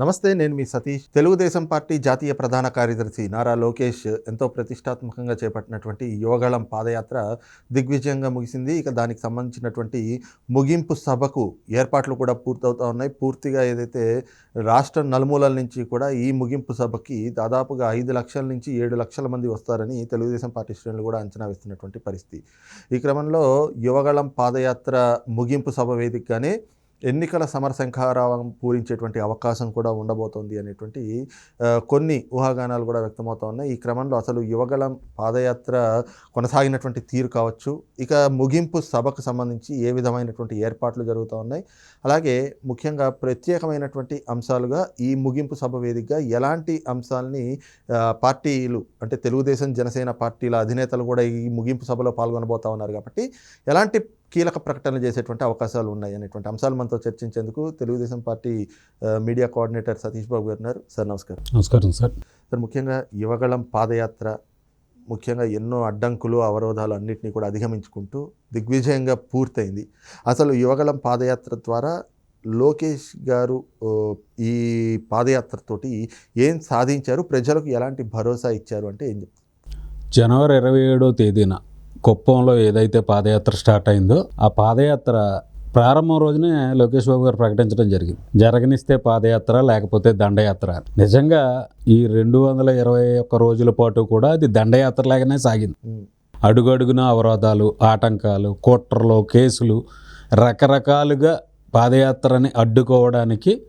నమస్తే నేను మీ సతీష్. తెలుగుదేశం పార్టీ జాతీయ ప్రధాన కార్యదర్శి నారా లోకేష్ ఎంతో ప్రతిష్టాత్మకంగా చేపట్టినటువంటి యువగళం పాదయాత్ర దిగ్విజయంగా ముగిసింది. ఇక దానికి సంబంధించినటువంటి ముగింపు సభకు ఏర్పాట్లు కూడా పూర్తవుతా ఉన్నాయి. పూర్తిగా ఏదైతే రాష్ట్ర నలుమూలల నుంచి కూడా ఈ ముగింపు సభకి దాదాపుగా ఐదు లక్షల నుంచి ఏడు లక్షల మంది వస్తారని తెలుగుదేశం పార్టీ శ్రేణులు కూడా అంచనా వేస్తున్నటువంటి పరిస్థితి. ఈ క్రమంలో యువగళం పాదయాత్ర ముగింపు సభ వేదికగానే ఎన్నికల సమరశంఖారావం పూరించేటువంటి అవకాశం కూడా ఉండబోతోంది అనేటువంటి కొన్ని ఊహాగానాలు కూడా వ్యక్తమవుతా ఉన్నాయి. ఈ క్రమంలో అసలు యువగళం పాదయాత్ర కొనసాగినటువంటి తీరు కావచ్చు ఇక ముగింపు సభకు సంబంధించి ఏ విధమైనటువంటి ఏర్పాట్లు జరుగుతూ ఉన్నాయి. అలాగే ముఖ్యంగా ప్రత్యేకమైనటువంటి అంశాలుగా ఈ ముగింపు సభ వేదికగా ఎలాంటి అంశాలని పార్టీలు అంటే తెలుగుదేశం జనసేన పార్టీల అధినేతలు కూడా ఈ ముగింపు సభలో పాల్గొనబోతా ఉన్నారు కాబట్టి ఎలాంటి కీలక ప్రకటనలు చేసేటువంటి అవకాశాలు ఉన్నాయి అనేటువంటి అంశాలు మనతో చర్చించేందుకు Telugu Desam party media coordinator Satish Babu garu ఉన్నారు. సార్ నమస్కారం. నమస్కారం సార్. సార్ ముఖ్యంగా యువగళం పాదయాత్ర ముఖ్యంగా ఎన్నో అడ్డంకులు అవరోధాలు అన్నింటినీ కూడా అధిగమించుకుంటూ దిగ్విజయంగా పూర్తయింది. అసలు యువగళం పాదయాత్ర ద్వారా లోకేష్ గారు ఈ పాదయాత్రతోటి ఏం సాధించారు? ప్రజలకు ఎలాంటి భరోసా ఇచ్చారు? అంటే ఏం చెప్తారు? జనవరి ఇరవై ఏడో తేదీన కుప్పంలో ఏదైతే పాదయాత్ర స్టార్ట్ అయిందో ఆ పాదయాత్ర ప్రారంభం రోజునే లోకేష్ బాబు గారు ప్రకటించడం జరిగింది. జరగనిస్తే పాదయాత్ర లేకపోతే దండయాత్ర. నిజంగా ఈ రెండు వందల ఇరవై ఒక్క రోజుల పాటు కూడా అది దండయాత్ర లాగానే సాగింది అడుగడుగున అవరోధాలు ఆటంకాలు కుట్రలు కేసులు రకరకాలుగా పాదయాత్రని అడ్డుకోవడానికి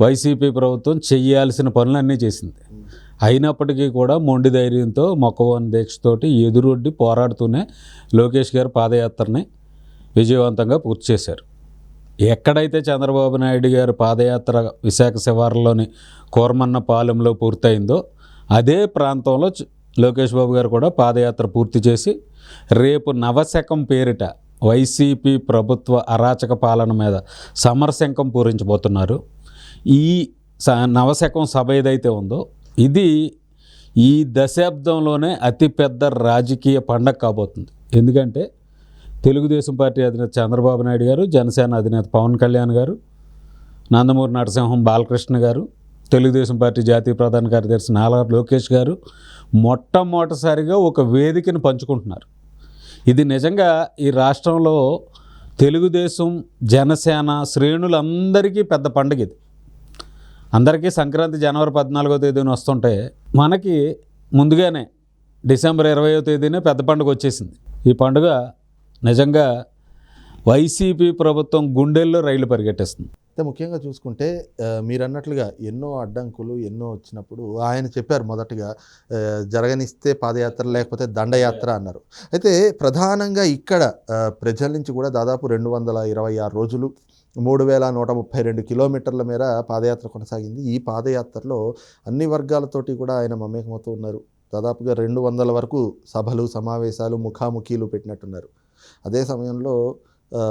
వైసీపీ ప్రభుత్వం చేయాల్సిన పనులన్నీ చేసింది. అయినప్పటికీ కూడా మొండి ధైర్యంతో మొక్కవోని దీక్షతోటి ఎదురొడ్డి పోరాడుతూనే లోకేష్ గారు పాదయాత్రని విజయవంతంగా పూర్తి చేశారు. ఎక్కడైతే చంద్రబాబు నాయుడు గారు పాదయాత్ర విశాఖ శివారులోని కోరమన్న పాలెంలో పూర్తయిందో అదే ప్రాంతంలో లోకేష్ బాబు గారు కూడా పాదయాత్ర పూర్తి చేసి రేపు నవశకం పేరిట వైసీపీ ప్రభుత్వ అరాచక పాలన మీద సమరశంకం పూరించబోతున్నారు. ఈ స నవశకం సభ ఏదైతే ఉందో ఇది ఈ దశాబ్దంలోనే అతిపెద్ద రాజకీయ పండగ కాబోతుంది. ఎందుకంటే తెలుగుదేశం పార్టీ అధినేత చంద్రబాబు నాయుడు గారు జనసేన అధినేత పవన్ కళ్యాణ్ గారు నందమూరి నరసింహం బాలకృష్ణ గారు తెలుగుదేశం పార్టీ జాతీయ ప్రధాన కార్యదర్శి నాలా లోకేష్ గారు మొట్టమొదటిసారిగా ఒక వేదికను పంచుకుంటున్నారు. ఇది నిజంగా ఈ రాష్ట్రంలో తెలుగుదేశం జనసేన శ్రేణులందరికీ పెద్ద పండుగ ఇది. అందరికీ సంక్రాంతి జనవరి పద్నాలుగో తేదీన వస్తుంటే మనకి ముందుగానే డిసెంబర్ ఇరవయో తేదీనే పెద్ద పండుగ వచ్చేసింది. ఈ పండుగ నిజంగా వైసీపీ ప్రభుత్వం గుండెల్లో రైలు పరిగెట్టేస్తుంది. అయితే ముఖ్యంగా చూసుకుంటే మీరు అన్నట్లుగా ఎన్నో అడ్డంకులు ఎన్నో వచ్చినప్పుడు ఆయన చెప్పారు మొదటగా జరగనిస్తే పాదయాత్ర లేకపోతే దండయాత్ర అన్నారు. అయితే ప్రధానంగా ఇక్కడ ప్రజల నుంచి కూడా దాదాపు రెండు వందల ఇరవై ఆరు రోజులు మూడు వేల నూట ముప్పై రెండు కిలోమీటర్ల మేర పాదయాత్ర కొనసాగింది. ఈ పాదయాత్రలో అన్ని వర్గాలతోటి కూడా ఆయన మమేకమవుతూ ఉన్నారు. దాదాపుగా రెండు వందల వరకు సభలు సమావేశాలు ముఖాముఖీలు పెట్టినట్టున్నారు. అదే సమయంలో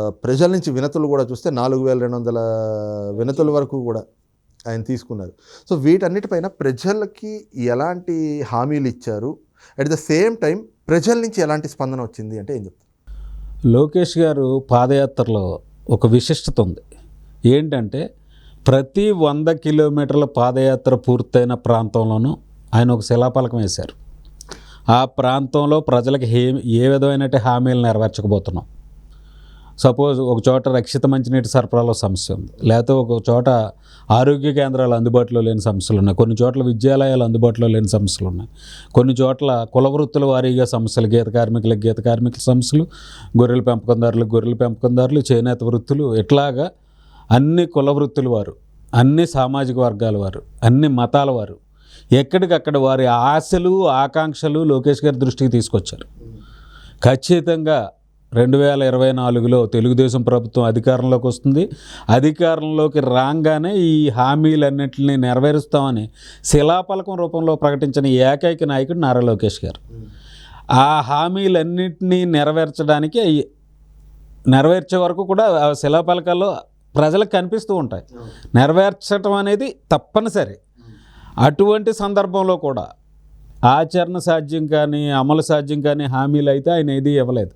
ప్రజల నుంచి వినతులు కూడా చూస్తే నాలుగు వేల రెండు వందల వినతుల వరకు కూడా ఆయన తీసుకున్నారు. సో వీటన్నిటిపైన ప్రజలకి ఎలాంటి హామీలు ఇచ్చారు? అట్ ద సేమ్ టైం ప్రజల నుంచి ఎలాంటి స్పందన వచ్చింది అంటే ఏం చెప్తారు? లోకేష్ గారు పాదయాత్రలో ఒక విశిష్టత ఉంది. ఏంటంటే ప్రతి వంద కిలోమీటర్ల పాదయాత్ర పూర్తయిన ప్రాంతంలోనూ ఆయన ఒక శిలాపలకం వేశారు. ఆ ప్రాంతంలో ప్రజలకు ఏ ఏ విధమైన హామీలు నెరవేర్చకపోతున్నాం. సపోజ్ ఒక చోట రక్షిత మంచినీటి సరఫరాలో సమస్య ఉంది. లేకపోతే ఒక చోట ఆరోగ్య కేంద్రాలు అందుబాటులో లేని సమస్యలు ఉన్నాయి. కొన్ని చోట్ల విద్యాలయాలు అందుబాటులో లేని సమస్యలు ఉన్నాయి. కొన్ని చోట్ల కుల వృత్తుల వారీగా సమస్యలు గీత కార్మికులకు గీత కార్మికుల సమస్యలు గొర్రెల పెంపకందారులకు గొర్రెల పెంపకందారులు చేనేత వృత్తులు ఇట్లాగా అన్ని కుల వృత్తుల వారు అన్ని సామాజిక వర్గాల వారు అన్ని మతాల వారు ఎక్కడికక్కడ వారి ఆశలు ఆకాంక్షలు లోకేష్ గారి దృష్టికి తీసుకొచ్చారు. ఖచ్చితంగా రెండు వేల ఇరవై నాలుగులో తెలుగుదేశం ప్రభుత్వం అధికారంలోకి వస్తుంది. అధికారంలోకి రాగానే ఈ హామీలన్నింటినీ నెరవేరుస్తామని శిలాపలకం రూపంలో ప్రకటించిన ఏకైక నాయకుడు నారా లోకేష్ గారు. ఆ హామీలన్నింటినీ నెరవేర్చడానికి నెరవేర్చే వరకు కూడా ఆ శిలాపలకాల్లో ప్రజలకు కనిపిస్తూ ఉంటాయి. నెరవేర్చడం అనేది తప్పనిసరి. అటువంటి సందర్భంలో కూడా ఆచరణ సాధ్యం కానీ అమలు సాధ్యం కానీ హామీలు అయితే ఆయన ఏది ఇవ్వలేదు.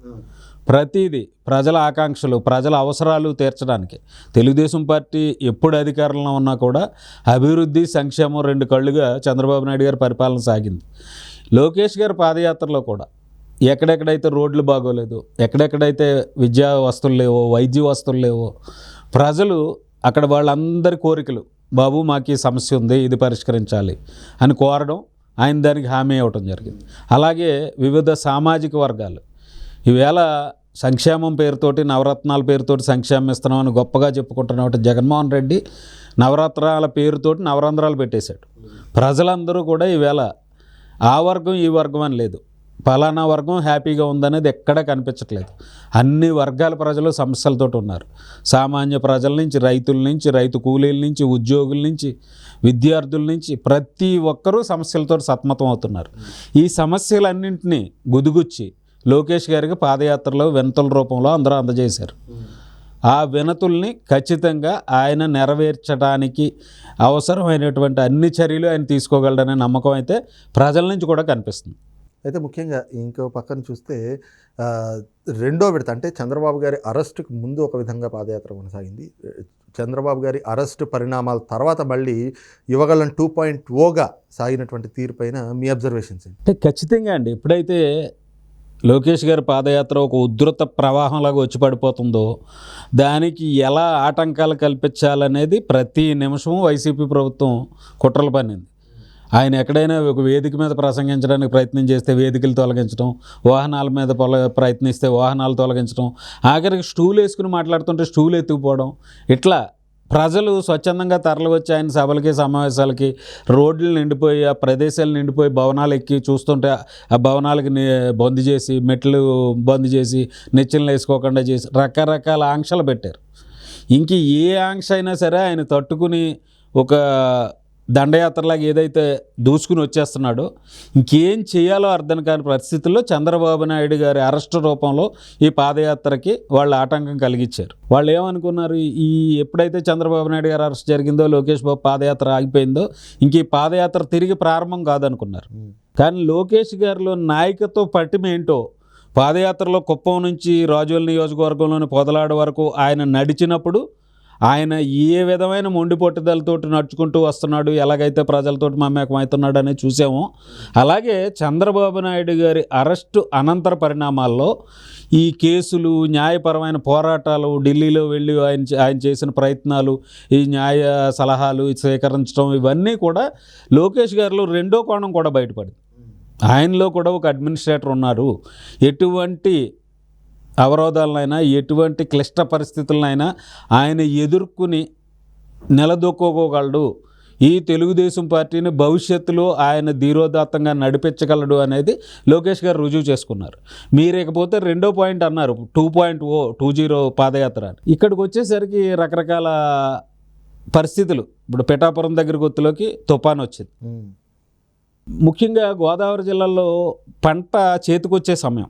ప్రతిదీ ప్రజల ఆకాంక్షలు ప్రజల అవసరాలు తీర్చడానికి. తెలుగుదేశం పార్టీ ఎప్పుడు అధికారంలో ఉన్నా కూడా అభివృద్ధి సంక్షేమం రెండు కళ్ళుగా చంద్రబాబు నాయుడు గారి పరిపాలన సాగింది. లోకేష్ గారి పాదయాత్రలో కూడా ఎక్కడెక్కడైతే రోడ్లు బాగోలేదు ఎక్కడెక్కడైతే విద్యా వస్తువులు లేవో వైద్య వస్తువులు లేవో ప్రజలు అక్కడ వాళ్ళందరి కోరికలు బాబు మాకు ఈ సమస్య ఉంది ఇది పరిష్కరించాలి అని కోరడం ఆయన దానికి హామీ ఇవ్వటం జరిగింది. అలాగే వివిధ సామాజిక వర్గాలు ఈవేళ సంక్షేమం పేరుతోటి నవరత్నాల పేరుతోటి సంక్షేమం ఇస్తున్నామని గొప్పగా చెప్పుకుంటున్నటువంటి జగన్మోహన్ రెడ్డి నవరత్నాల పేరుతోటి నవరంధ్రాలు పెట్టేశాడు. ప్రజలందరూ కూడా ఈవేళ ఆ వర్గం ఈ వర్గం అని లేదు. పలానా వర్గం హ్యాపీగా ఉందనేది ఎక్కడా కనిపించట్లేదు. అన్ని వర్గాల ప్రజలు సమస్యలతో ఉన్నారు. సామాన్య ప్రజల నుంచి రైతుల నుంచి రైతు కూలీల నుంచి ఉద్యోగుల నుంచి విద్యార్థుల నుంచి ప్రతి ఒక్కరూ సమస్యలతో సతమతం అవుతున్నారు. ఈ సమస్యలన్నింటినీ గుదిగుచ్చి లోకేష్ గారికి పాదయాత్రలో వినతుల రూపంలో అందరూ అందజేశారు. ఆ వినతుల్ని ఖచ్చితంగా ఆయన నెరవేర్చడానికి అవసరమైనటువంటి అన్ని చర్యలు ఆయన తీసుకోగలడనే నమ్మకం అయితే ప్రజల నుంచి కూడా కనిపిస్తుంది. అయితే ముఖ్యంగా ఇంకో పక్కన చూస్తే రెండో విడత అంటే చంద్రబాబు గారి అరెస్టుకు ముందు ఒక విధంగా పాదయాత్ర కొనసాగింది. చంద్రబాబు గారి అరెస్టు పరిణామాల తర్వాత మళ్ళీ యువగలం టూ పాయింట్ ఓగా సాగినటువంటి తీరు పైన మీ అబ్జర్వేషన్స్ అంటే ఖచ్చితంగా అండి. ఎప్పుడైతే లోకేష్ గారి పాదయాత్ర ఒక ఉధృత ప్రవాహంలాగా వచ్చి పడిపోతుందో దానికి ఎలా ఆటంకాలు కల్పించాలనేది ప్రతి నిమిషము వైసీపీ ప్రభుత్వం కుట్రలు పన్నింది. ఆయన ఎక్కడైనా ఒక వేదిక మీద ప్రసంగించడానికి ప్రయత్నం చేస్తే వేదికలు తొలగించడం వాహనాల మీద పొల ప్రయత్నిస్తే వాహనాలు తొలగించడం ఆఖరికి స్టూల్ వేసుకుని మాట్లాడుతుంటే స్టూల్ ఎత్తుకుపోవడం ఇట్లా ప్రజలు స్వచ్ఛందంగా తరలి వచ్చి ఆయన సభలకి సమావేశాలకి రోడ్లు నిండిపోయి ఆ ప్రదేశాలు నిండిపోయి భవనాలు ఎక్కి చూస్తుంటే ఆ భవనాలకి బంద్ చేసి మెట్లు బంద్ చేసి నిచ్చెనలు వేసుకోకుండా చేసి రకరకాల ఆంక్షలు పెట్టారు. ఇంక ఏ ఆంక్ష అయినా సరే ఆయన తట్టుకుని ఒక దండయాత్రలాగా ఏదైతే దూసుకుని వచ్చేస్తున్నాడో ఇంకేం చేయాలో అర్థం కాని పరిస్థితుల్లో చంద్రబాబు నాయుడు గారి అరెస్ట్ రూపంలో ఈ పాదయాత్రకి వాళ్ళు ఆటంకం కలిగించారు. వాళ్ళు ఏమనుకున్నారు? ఈ ఎప్పుడైతే చంద్రబాబు నాయుడు గారు అరెస్ట్ జరిగిందో లోకేష్ బాబు పాదయాత్ర ఆగిపోయిందో ఇంక ఈ పాదయాత్ర తిరిగి ప్రారంభం కాదనుకున్నారు. కానీ లోకేష్ గారిలో నాయకత్వ పట్టిమ ఏంటో పాదయాత్రలో కుప్పం నుంచి రాజోల్ నియోజకవర్గంలోని పొదలాడ వరకు ఆయన నడిచినప్పుడు ఆయన ఏ విధమైన మొండి పట్టుదలతోటి నడుచుకుంటూ వస్తున్నాడు ఎలాగైతే ప్రజలతోటి మమేకం అవుతున్నాడు అనేది చూసామో అలాగే చంద్రబాబు నాయుడు గారి అరెస్టు అనంతర పరిణామాల్లో ఈ కేసులు న్యాయపరమైన పోరాటాలు ఢిల్లీలో వెళ్ళి ఆయన ఆయన చేసిన ప్రయత్నాలు ఈ న్యాయ సలహాలు స్వీకరించడం ఇవన్నీ కూడా లోకేష్ గారిలో రెండో కోణం కూడా బయటపడింది. ఆయనలో కూడా ఒక అడ్మినిస్ట్రేటర్ ఉన్నారు. ఎటువంటి అవరోధాలనైనా ఎటువంటి క్లిష్ట పరిస్థితులనైనా ఆయన ఎదుర్కొని నిలదొక్కోగలడు ఈ తెలుగుదేశం పార్టీని భవిష్యత్తులో ఆయన ధీరోదాత్తంగా నడిపించగలడు అనేది లోకేష్ గారు రుజువు చేసుకున్నారు. మీరు ఇకపోతే రెండో పాయింట్ అన్నారు two point O two zero padayatra అని. ఇక్కడికి వచ్చేసరికి రకరకాల పరిస్థితులు. ఇప్పుడు పిఠాపురం దగ్గర గుర్తులోకి తుఫాన్ వచ్చింది. ముఖ్యంగా గోదావరి జిల్లాలో పంట చేతికొచ్చే సమయం.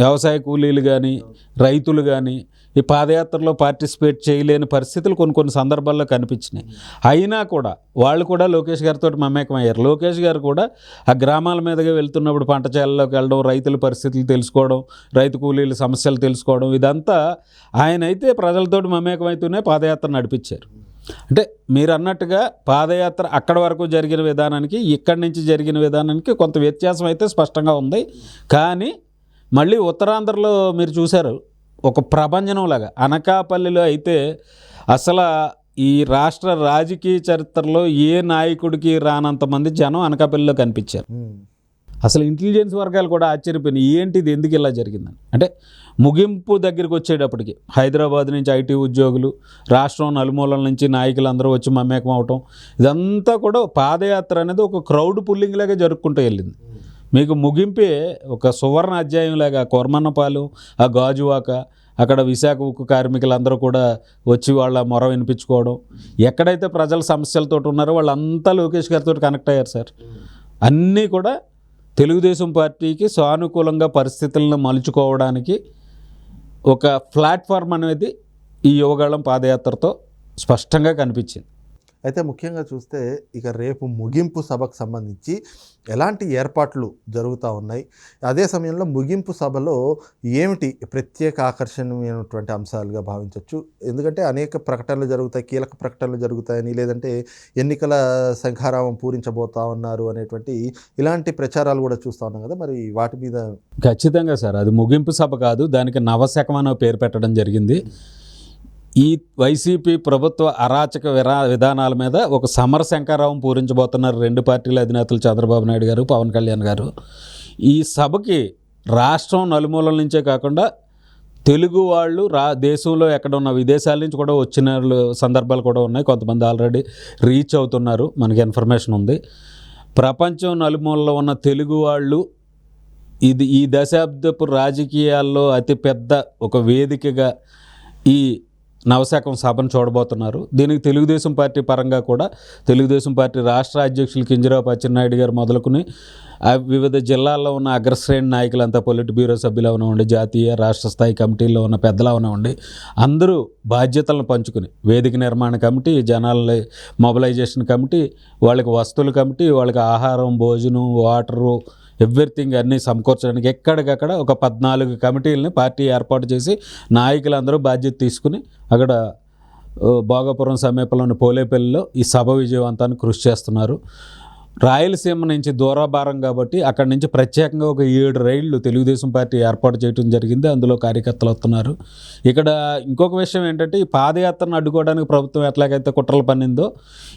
వ్యవసాయ కూలీలు కానీ రైతులు కానీ ఈ పాదయాత్రలో పార్టిసిపేట్ చేయలేని పరిస్థితులు కొన్ని కొన్ని సందర్భాల్లో కనిపించినాయి. అయినా కూడా వాళ్ళు కూడా లోకేష్ గారితో మమేకం అయ్యారు లోకేష్ గారు కూడా ఆ గ్రామాల మీదుగా వెళ్తున్నప్పుడు పంట చేలలోకి వెళ్ళడం రైతుల పరిస్థితులు తెలుసుకోవడం రైతు కూలీల సమస్యలు తెలుసుకోవడం ఇదంతా ఆయన అయితే ప్రజలతోటి మమేకం పాదయాత్ర నడిపించారు. అంటే మీరు అన్నట్టుగా పాదయాత్ర అక్కడ వరకు జరిగిన విధానానికి ఇక్కడి నుంచి జరిగిన విధానానికి కొంత వ్యత్యాసం అయితే స్పష్టంగా ఉంది. కానీ మళ్ళీ ఉత్తరాంధ్రలో మీరు చూశారు ఒక ప్రభంజనంలాగా అనకాపల్లిలో అయితే అసలు ఈ రాష్ట్ర రాజకీయ చరిత్రలో ఏ నాయకుడికి రానంతమంది జనం అనకాపల్లిలో కనిపించారు. అసలు ఇంటెలిజెన్స్ వర్గాలు కూడా ఆశ్చర్యపోయినాయి. ఏంటి ఇది ఎందుకు ఇలా జరిగిందని. అంటే ముగింపు దగ్గరికి వచ్చేటప్పటికి హైదరాబాద్ నుంచి ఐటీ ఉద్యోగులు రాష్ట్రం నలుమూలల నుంచి నాయకులు అందరూ వచ్చి మమేకం అవటం ఇదంతా కూడా పాదయాత్ర అనేది ఒక క్రౌడ్ పుల్లింగ్ లాగా జరుపుకుంటూ వెళ్ళింది. మీకు ముగింపే ఒక సువర్ణ అధ్యాయంలాగా కొర్మన్నపాలు ఆ గాజువాక అక్కడ విశాఖ ఉక్కు కార్మికులందరూ కూడా వచ్చి వాళ్ళ మొర వినిపించుకోవడం. ఎక్కడైతే ప్రజల సమస్యలతో ఉన్నారో వాళ్ళంతా లోకేష్ గారితో కనెక్ట్ అయ్యారు సార్. అన్నీ కూడా తెలుగుదేశం పార్టీకి సానుకూలంగా పరిస్థితులను మలుచుకోవడానికి ఒక ప్లాట్ఫామ్ అనేది ఈ యువగాళం పాదయాత్రతో స్పష్టంగా కనిపించింది. అయితే ముఖ్యంగా చూస్తే ఇక రేపు ముగింపు సభకు సంబంధించి ఎలాంటి ఏర్పాట్లు జరుగుతూ ఉన్నాయి? అదే సమయంలో ముగింపు సభలో ఏమిటి ప్రత్యేక ఆకర్షణీయమైనటువంటి అంశాలుగా భావించవచ్చు ఎందుకంటే అనేక ప్రకటనలు జరుగుతాయి కీలక ప్రకటనలు జరుగుతాయని లేదంటే ఎన్నికల శంఖారావం పూరించబోతా ఉన్నారు అనేటువంటి ఇలాంటి ప్రచారాలు కూడా చూస్తూ ఉన్నాం కదా. మరి వాటి మీద ఖచ్చితంగా సార్ అది ముగింపు సభ కాదు దానికి నవశకం అనే పేరు పెట్టడం జరిగింది. ఈ వైసీపీ ప్రభుత్వ అరాచక విరా విధానాల మీద ఒక సమర శంకారావం పూరించబోతున్నారు రెండు పార్టీల అధినేతలు చంద్రబాబు నాయుడు గారు పవన్ కళ్యాణ్ గారు. ఈ సభకి రాష్ట్రం నలుమూలల నుంచే కాకుండా తెలుగు వాళ్ళు రా దేశంలో ఎక్కడ ఉన్న విదేశాల నుంచి కూడా వచ్చిన వాళ్ళు సందర్భాలు కూడా ఉన్నాయి. కొంతమంది ఆల్రెడీ రీచ్ అవుతున్నారు. మనకి ఇన్ఫర్మేషన్ ఉంది. ప్రపంచం నలుమూలలో ఉన్న తెలుగు వాళ్ళు ఇది ఈ దశాబ్దపు రాజకీయాల్లో అతిపెద్ద ఒక వేదికగా ఈ నవశాఖం సభను చూడబోతున్నారు. దీనికి తెలుగుదేశం పార్టీ పరంగా కూడా తెలుగుదేశం పార్టీ రాష్ట్ర అధ్యక్షులు కింజరాపు అచ్చెన్నాయుడు గారు మొదలుకుని వివిధ జిల్లాల్లో ఉన్న అగ్రశ్రేణి నాయకులంతా పొలిట్ బ్యూరో సభ్యులు అవనివ్వండి జాతీయ రాష్ట్ర స్థాయి కమిటీల్లో ఉన్న పెద్దలు అవనివ్వండి అందరూ బాధ్యతలను పంచుకుని వేదిక నిర్మాణ కమిటీ జనాల మొబలైజేషన్ కమిటీ వాళ్ళకి వస్తువుల కమిటీ వాళ్ళకి ఆహారం భోజనం వాటరు ఎవ్రీథింగ్ అన్నీ సమకూర్చడానికి ఎక్కడికక్కడ ఒక పద్నాలుగు కమిటీలని పార్టీ ఏర్పాటు చేసి నాయకులందరూ బాధ్యత తీసుకుని అక్కడ భోగపురం సమీపంలోని పోలేపల్లిలో ఈ సభ విజయవంతాన్ని కృషి చేస్తున్నారు. రాయలసీమ నుంచి దూరాభారం కాబట్టి అక్కడి నుంచి ప్రత్యేకంగా ఒక ఏడు రైళ్ళు తెలుగుదేశం పార్టీ ఏర్పాటు చేయడం జరిగింది. అందులో కార్యకర్తలు వస్తున్నారు. ఇక్కడ ఇంకొక విషయం ఏంటంటే ఈ పాదయాత్రను అడ్డుకోవడానికి ప్రభుత్వం ఎట్లాగైతే కుట్రలు పన్నిందో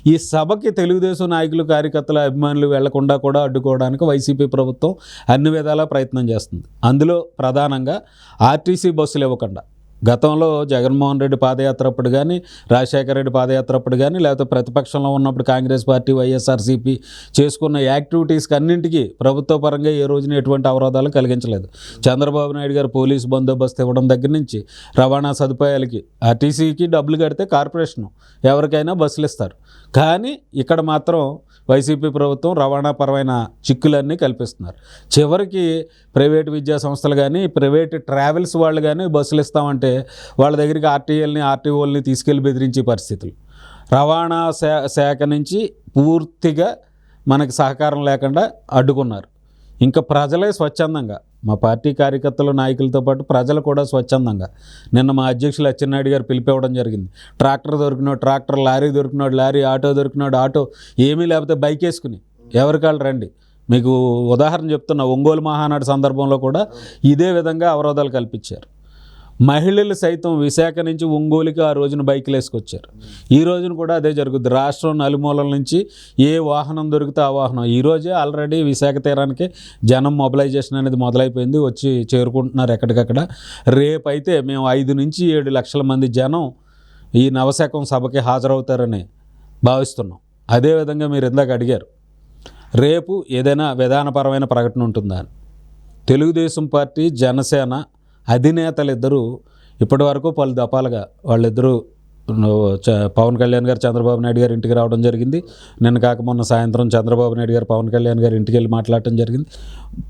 ఈ సభకి తెలుగుదేశం నాయకులు కార్యకర్తలు అభిమానులు వెళ్ళకుండా కూడా అడ్డుకోవడానికి వైసీపీ ప్రభుత్వం అన్ని విధాలా ప్రయత్నం చేస్తుంది. అందులో ప్రధానంగా ఆర్టీసీ బస్సులు ఇవ్వకుండా. గతంలో జగన్మోహన్ రెడ్డి పాదయాత్ర అప్పుడు కానీ రాజశేఖర రెడ్డి పాదయాత్ర అప్పుడు కానీ లేకపోతే ప్రతిపక్షంలో ఉన్నప్పుడు కాంగ్రెస్ పార్టీ వైఎస్ఆర్సీపీ చేసుకున్న యాక్టివిటీస్కి అన్నింటికీ ప్రభుత్వ పరంగా ఏ రోజున ఎటువంటి అవరోధాలు కలిగించలేదు. చంద్రబాబు నాయుడు గారు పోలీసు బందోబస్తు ఇవ్వడం దగ్గర నుంచి రవాణా సదుపాయాలకి ఆర్టీసీకి డబ్బులు కడితే కార్పొరేషన్ ఎవరికైనా బస్సులు ఇస్తారు. కానీ ఇక్కడ మాత్రం వైసీపీ ప్రభుత్వం రవాణా పరమైన చిక్కులన్నీ కల్పిస్తున్నారు. చివరికి ప్రైవేట్ విద్యా సంస్థలు కానీ ప్రైవేట్ ట్రావెల్స్ వాళ్ళు కానీ బస్సులు ఇస్తామంటే వాళ్ళ దగ్గరికి ఆర్టీఎల్ని ఆర్టీఓల్ని తీసుకెళ్ళి బెదిరించే పరిస్థితులు. రవాణా శా శాఖ నుంచి పూర్తిగా మనకి సహకారం లేకుండా అడ్డుకున్నారు. ఇంకా ప్రజలే స్వచ్ఛందంగా మా పార్టీ కార్యకర్తలు నాయకులతో పాటు ప్రజలు కూడా స్వచ్ఛందంగా. నిన్న మా అధ్యక్షులు అచ్చెన్నాయుడు గారు పిలిపివ్వడం జరిగింది. ట్రాక్టర్ దొరికినాడు ట్రాక్టర్ లారీ దొరికినాడు లారీ ఆటో దొరికినాడు ఆటో ఏమీ లేకపోతే బైక్ వేసుకుని ఎవరికాళ్ళు రండి. మీకు ఉదాహరణ చెప్తున్నా ఒంగోలు మహానాడు సందర్భంలో కూడా ఇదే విధంగా అవరోధాలు కల్పించారు. మహిళలు సైతం విశాఖ నుంచి ఒంగోలుకి ఆ రోజున బైకులు వేసుకొచ్చారు. ఈ రోజున కూడా అదే జరుగుద్ది. రాష్ట్రం నలుమూలల నుంచి ఏ వాహనం దొరికితే ఆ వాహనం. ఈరోజే ఆల్రెడీ విశాఖ తీరానికి జనం మొబిలైజేషన్ అనేది మొదలైపోయింది. వచ్చి చేరుకుంటున్నారు ఎక్కడికక్కడ. రేపైతే మేము ఐదు నుంచి ఏడు లక్షల మంది జనం ఈ నవశకం సభకి హాజరవుతారని భావిస్తున్నాం. అదేవిధంగా మీరు ఇందాక అడిగారు. రేపు ఏదైనా విధానపరమైన ప్రకటన ఉంటుందా అని. తెలుగుదేశం పార్టీ జనసేన అధినేతలు ఇద్దరు ఇప్పటి వరకు పలు దఫాలుగా వాళ్ళిద్దరూ చ- పవన్ కళ్యాణ్ గారు చంద్రబాబు నాయుడు గారి ఇంటికి రావడం జరిగింది. నిన్న కాక మొన్న సాయంత్రం చంద్రబాబు నాయుడు గారు పవన్ కళ్యాణ్ గారి ఇంటికి వెళ్ళి మాట్లాడటం జరిగింది.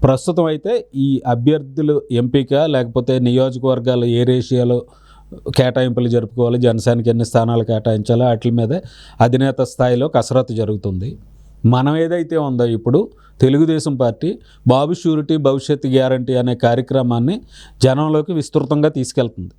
ప్రస్తుతం అయితే ఈ అభ్యర్థులు ఎంపిక లేకపోతే నియోజకవర్గాలు ఏ రేషియాలో కేటాయింపులు జరుపుకోవాలి జనసేనకి ఎన్ని స్థానాలు కేటాయించాలో వాటి మీద అధినేత స్థాయిలో కసరత్తు జరుగుతుంది. మనం ఏదైతే ఉందో ఇప్పుడు Telugu Desam party Babu surety Bhavishyat guarantee అనే కార్యక్రమాన్ని జనంలోకి విస్తృతంగా తీసుకెళ్తుంది.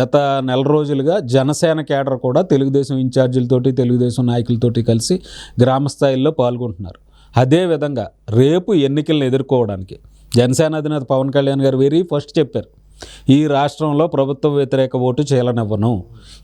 గత నెల రోజులుగా జనసేన కేడర్ కూడా తెలుగుదేశం ఇన్ఛార్జీలతోటి తెలుగుదేశం నాయకులతోటి కలిసి గ్రామ స్థాయిల్లో పాల్గొంటున్నారు. అదేవిధంగా రేపు ఎన్నికలను ఎదుర్కోవడానికి జనసేన అధినేత పవన్ కళ్యాణ్ గారు వెరీ ఫస్ట్ చెప్పారు. ఈ రాష్ట్రంలో ప్రభుత్వ వ్యతిరేక ఓటు చేయలనివ్వను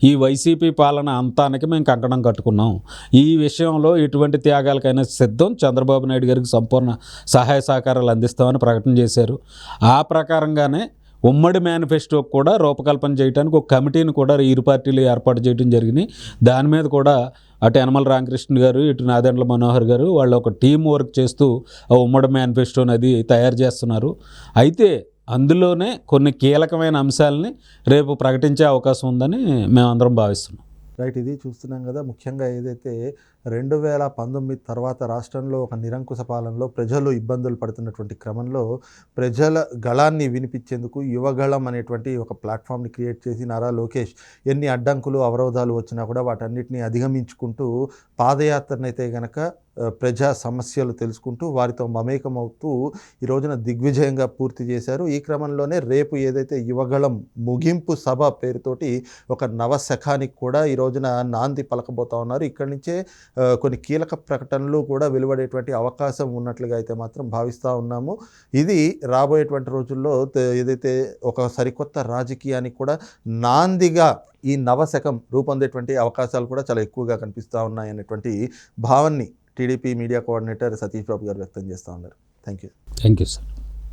ఈ వైసీపీ పాలన అంతానికి మేము కంకణం కట్టుకున్నాం. ఈ విషయంలో ఎటువంటి త్యాగాలకైనా సిద్ధం చంద్రబాబు నాయుడు గారికి సంపూర్ణ సహాయ సహకారాలు అందిస్తామని ప్రకటన చేశారు. ఆ ప్రకారంగానే ఉమ్మడి మేనిఫెస్టో కూడా రూపకల్పన చేయడానికి ఒక కమిటీని కూడా ఇరు పార్టీలు ఏర్పాటు చేయడం జరిగింది. దాని మీద కూడా అటు యనమల రామకృష్ణ గారు ఇటు నాదెండ్ల మనోహర్ గారు వాళ్ళు ఒక టీం వర్క్ చేస్తూ ఆ ఉమ్మడి మేనిఫెస్టోని అది తయారు చేస్తున్నారు. అయితే అందులోనే కొన్ని కీలకమైన అంశాలని రేపు ప్రకటించే అవకాశం ఉందని మేమందరం భావిస్తున్నాం. రైట్ ఇది చూస్తున్నాం కదా. ముఖ్యంగా ఏదైతే రెండు వేల పంతొమ్మిది తర్వాత రాష్ట్రంలో ఒక నిరంకుశ పాలనలో ప్రజలు ఇబ్బందులు పడుతున్నటువంటి క్రమంలో ప్రజల గళాన్ని వినిపించేందుకు యువగళం అనేటువంటి ఒక ప్లాట్ఫామ్ని క్రియేట్ చేసి నారా లోకేష్ ఎన్ని అడ్డంకులు అవరోధాలు వచ్చినా కూడా వాటన్నిటిని అధిగమించుకుంటూ పాదయాత్రనైతే గనక ప్రజా సమస్యలు తెలుసుకుంటూ వారితో మమేకం అవుతూ ఈ రోజున దిగ్విజయంగా పూర్తి చేశారు. ఈ క్రమంలోనే రేపు ఏదైతే యువగళం ముగింపు సభ పేరుతోటి ఒక నవశకానికి కూడా ఈ రోజున నాంది పలకబోతా ఉన్నారు. ఇక్కడి నుంచే కొన్ని కీలక ప్రకటనలు కూడా వెలువడేటువంటి అవకాశం ఉన్నట్లుగా అయితే మాత్రం భావిస్తూ ఉన్నాము. ఇది రాబోయేటువంటి రోజుల్లో ఏదైతే ఒక సరికొత్త రాజకీయానికి కూడా నాందిగా ఈ నవశకం రూపొందేటువంటి అవకాశాలు కూడా చాలా ఎక్కువగా కనిపిస్తూ ఉన్నాయి అనేటువంటి భావాన్ని TDP media coordinator Satish Babu garu వ్యక్తం చేస్తూ ఉన్నారు. Thank you thank you sir.